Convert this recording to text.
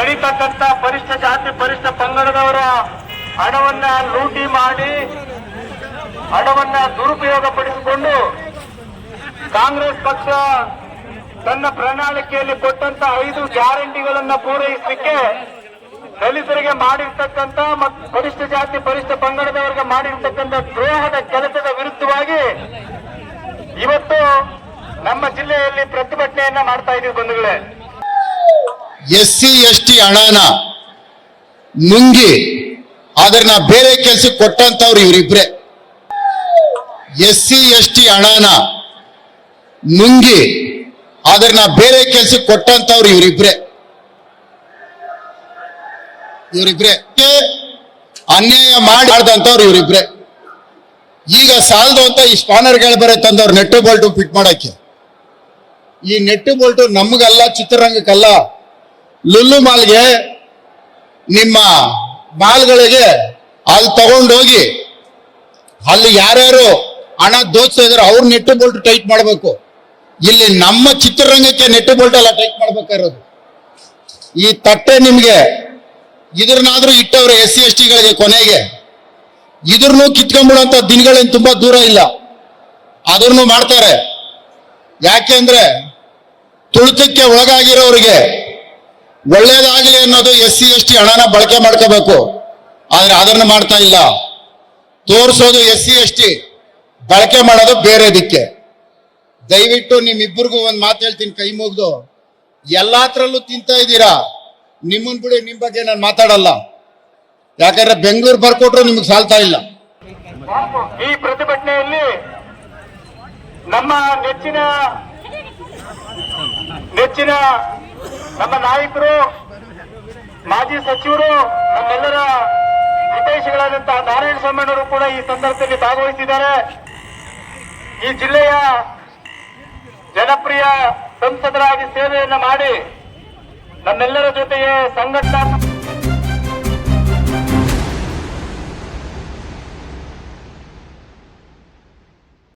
ನಡೀತಕ್ಕಂತ ಪರಿಷ್ಠ ಜಾತಿ, ಪರಿಷ್ಠ ಪಂಗಡದವರ ಹಣವನ್ನ ಲೂಟಿ ಮಾಡಿ, ಹಣವನ್ನ ದುರುಪಯೋಗ ಪಡಿಸಿಕೊಂಡು ಕಾಂಗ್ರೆಸ್ ಪಕ್ಷ ತನ್ನ ಪ್ರಣಾಳಿಕೆಯಲ್ಲಿ ಕೊಟ್ಟಂತ ಐದು ಗ್ಯಾರಂಟಿಗಳನ್ನ ಪೂರೈಸಲಿಕ್ಕೆ ದಲಿತರಿಗೆ ಮಾಡಿರ್ತಕ್ಕಂಥ ಮತ್ತು ಪರಿಷ್ಠ ಜಾತಿ, ಪರಿಷ್ಠ ಪಂಗಡದವರಿಗೆ ಮಾಡಿರ್ತಕ್ಕಂಥ ದ್ರೋಹದ ಕೆಲಸದ ವಿರುದ್ಧವಾಗಿ ಇವತ್ತು ನಮ್ಮ ಜಿಲ್ಲೆಯಲ್ಲಿ ಪ್ರತಿಭಟನೆಯನ್ನ ಮಾಡ್ತಾ ಇದೀವಿ ಬಂಧುಗಳೇ. ಎಸ್ ಸಿ ಎಸ್ ಟಿ ಹಣನ ನುಂಗಿ ಅದನ್ನ ಬೇರೆ ಕೆಲ್ಸಕ್ಕೆ ಕೊಟ್ಟಂತವ್ರು ಇವರಿಬ್ರೆ. ಎಸ್ ಸಿ ಎಸ್ ಟಿ ಹಣನ ನುಂಗಿ ಅದನ್ನ ಬೇರೆ ಕೆಲ್ಸಕ್ಕೆ ಕೊಟ್ಟಂತವ್ರು ಇವರಿಬ್ರೆ. ಇವರಿಬ್ರೆ. ಅನ್ಯಾಯ ಮಾಡಿದಂತವ್ರು ಇವರಿಬ್ರೆ. ಈಗ ಸಾಲದು ಅಂತ ಈ ಸ್ಪಾನರ್ಗಳು ಬೇರೆ ತಂದವ್ರು, ನೆಟ್ಟು ಬೋಲ್ಟು ಫಿಟ್ ಮಾಡಕ್ಕೆ. ಈ ನೆಟ್ಟು ಬೋಲ್ಟು ನಮಗಲ್ಲ, ಚಿತ್ರರಂಗಕ್ಕಲ್ಲ. ಲುಲ್ಲು ಮಾಲ್ಗೆ ನಿಮ್ಮ ಮಾಲ್ಗಳಿಗೆ ಅಲ್ಲಿ ತಗೊಂಡೋಗಿ ಅಲ್ಲಿ ಯಾರ್ಯಾರು ಹಣ ದೋಚ್ತಾ ಇದಾರೆ ಅವ್ರ ನೆಟ್ಟು ಬೋಲ್ಟ್ ಟೈಟ್ ಮಾಡಬೇಕು. ಇಲ್ಲಿ ನಮ್ಮ ಚಿತ್ರರಂಗಕ್ಕೆ ನೆಟ್ಟು ಬೋಲ್ಟ್ ಎಲ್ಲ ಟೈಟ್ ಮಾಡ್ಬೇಕಾಗಿರೋದು ಈ ತಟ್ಟೆ ನಿಮ್ಗೆ ಇದ್ರನ್ನಾದ್ರೂ ಇಟ್ಟವ್ರೆ ಎಸ್ ಸಿ, ಎಸ್ ಟಿಗಳಿಗೆ ಕೊನೆಗೆ. ಇದ್ರನ್ನೂ ಕಿತ್ಕೊಂಡ್ಬಿಡುವಂತ ದಿನಗಳೇನು ತುಂಬಾ ದೂರ ಇಲ್ಲ. ಅದನ್ನು ಮಾಡ್ತಾರೆ. ಯಾಕೆ ಅಂದ್ರೆ ತುಳಿತಕ್ಕೆ ಒಳಗಾಗಿರೋರಿಗೆ ಒಳ್ಳೇದಾಗಲಿ ಅನ್ನೋದು ಎಸ್ ಸಿ ಎಸ್ ಟಿ ಹಣನ ಬಳಕೆ ಮಾಡ್ಕೋಬೇಕು. ಆದ್ರೆ ಅದನ್ನ ಮಾಡ್ತಾ ಇಲ್ಲ. ತೋರಿಸೋದು ಎಸ್ ಸಿ ಎಸ್ ಟಿ ಬಳಕೆ ಮಾಡೋದು ಬೇರೆ ದಿಕ್ಕೆ. ದಯವಿಟ್ಟು ನಿಮ್ಮಿಬ್ಬರಿಗೂ ಒಂದು ಮಾತು ಹೇಳ್ತೀನಿ ಕೈ ಮುಗ್ದು. ಎಲ್ಲಾತ್ರಲ್ಲೂ ತಿಂತಾ ಇದ್ದೀರಾ? ನಿಮ್ಮನ್ ಬಿಡಿ ನಿಮ್ ಬಗ್ಗೆ ನಾನು ಮಾತಾಡಲ್ಲ. ಯಾಕಂದ್ರೆ ಬೆಂಗಳೂರು ಬರ್ಕೊಟ್ರು ನಿಮ್ಗೆ ಸಾಲ್ತಾ ಇಲ್ಲ. ಈ ಪ್ರತಿಭಟನೆಯಲ್ಲಿ ನಮ್ಮ ನೆಚ್ಚಿನ ನೆಚ್ಚಿನ ನಮ್ಮ ನಾಯಕರು, ಮಾಜಿ ಸಚಿವರು, ನಮ್ಮೆಲ್ಲರ ಹಿತೈಷಿಗಳಾದಂತಹ ನಾರಾಯಣ ಸ್ವಾಮಿಯವರು ಕೂಡ ಈ ಸಂದರ್ಭದಲ್ಲಿ ಭಾಗವಹಿಸಿದ್ದಾರೆ. ಈ ಜಿಲ್ಲೆಯ ಜನಪ್ರಿಯ ಸಂಸದರಾಗಿ ಸೇವೆಯನ್ನು ಮಾಡಿ ನಮ್ಮೆಲ್ಲರ ಜೊತೆಗೆ ಸಂಘಟನಾ